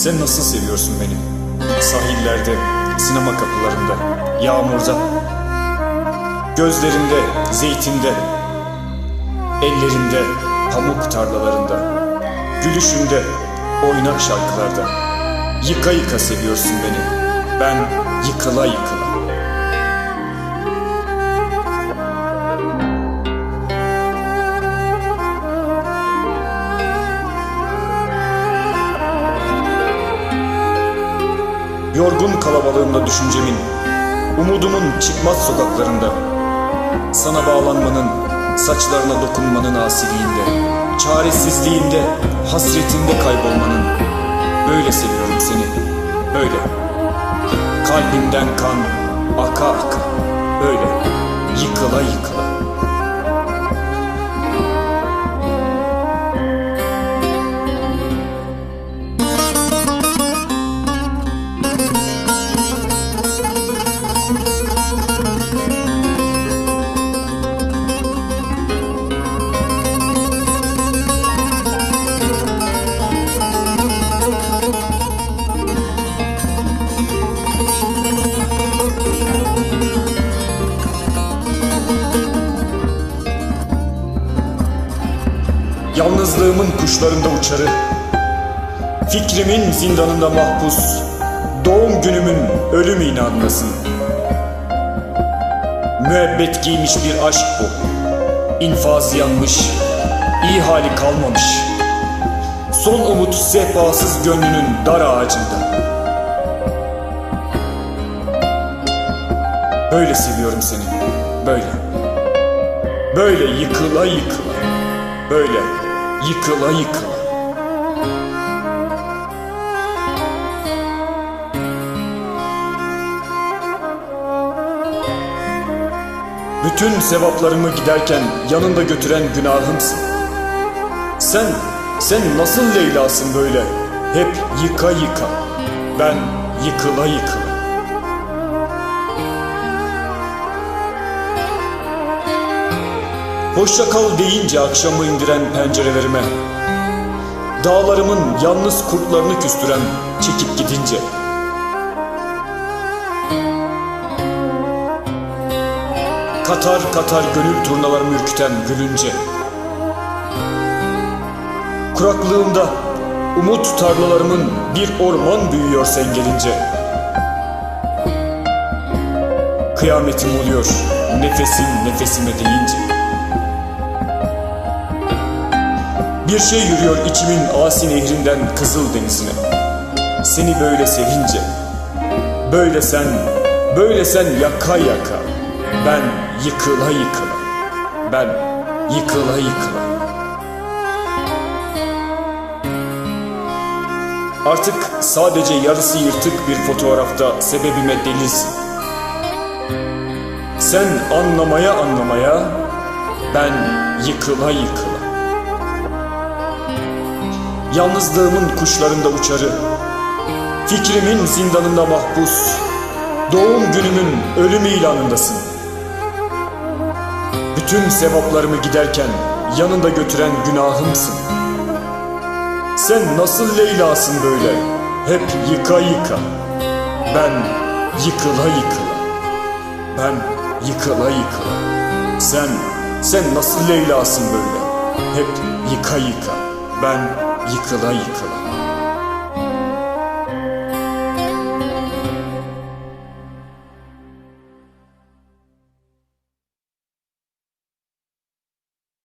Sen nasıl seviyorsun beni? Sahillerde, sinema kapılarında, yağmurda, gözlerinde, zeytinde, ellerinde, pamuk tarlalarında, gülüşünde, oynak şarkılarda. Yıka yıka seviyorsun beni, ben yıkıla yıkıla. Yorgun kalabalığında düşüncemin, umudumun çıkmaz sokaklarında, sana bağlanmanın, saçlarına dokunmanın asiliğinde, çaresizliğinde, hasretinde kaybolmanın, böyle seviyorum seni, böyle. Kalbimden kan, aka aka, böyle, yıkıla yıkıla. Yalnızlığımın kuşlarında uçarı, fikrimin zindanında mahpus, doğum günümün ölüm inadındasın. Müebbet giymiş bir aşk bu, infazı yanmış, iyi hali kalmamış. Son umut sehpasız gönlünün dar ağacında. Böyle seviyorum seni, böyle. Böyle yıkıla yıkıla. Böyle yıkıla yıkıla. Bütün sevaplarımı giderken yanında götüren günahımsın. Sen, sen nasıl Leyla'sın böyle? Hep yıka yıka. Ben yıkıla yıkıla. Hoşça kal deyince akşamı indiren pencerelerime. Dağlarımın yalnız kurtlarını küstüren çekip gidince. Katar katar gönül turnalarımı ürküten gülünce. Kuraklığımda umut tarlalarımın bir orman büyüyor sen gelince Kıyametim oluyor nefesin nefesime deyince Bir şey yürüyor içimin asi nehrinden kızıl denizine. Seni böyle sevince, böyle sen, böyle sen yaka yaka, ben yıkıla yıkıla, ben yıkıla yıkıla. Artık sadece yarısı yırtık bir fotoğrafta sebebime delisin. Sen anlamaya anlamaya, ben yıkıla yıkıla. Yalnızlığımın kuşlarında uçarı, fikrimin zindanında mahpus, doğum günümün ölüm ilanındasın. Bütün sevaplarımı giderken yanında götüren günahımsın. Sen nasıl Leyla'sın böyle, hep yıka yıka. Ben yıkıla yıkıla, ben yıkıla yıkıla. Sen, sen nasıl Leyla'sın böyle, hep yıka yıka. Ben yıkıla yıkıla.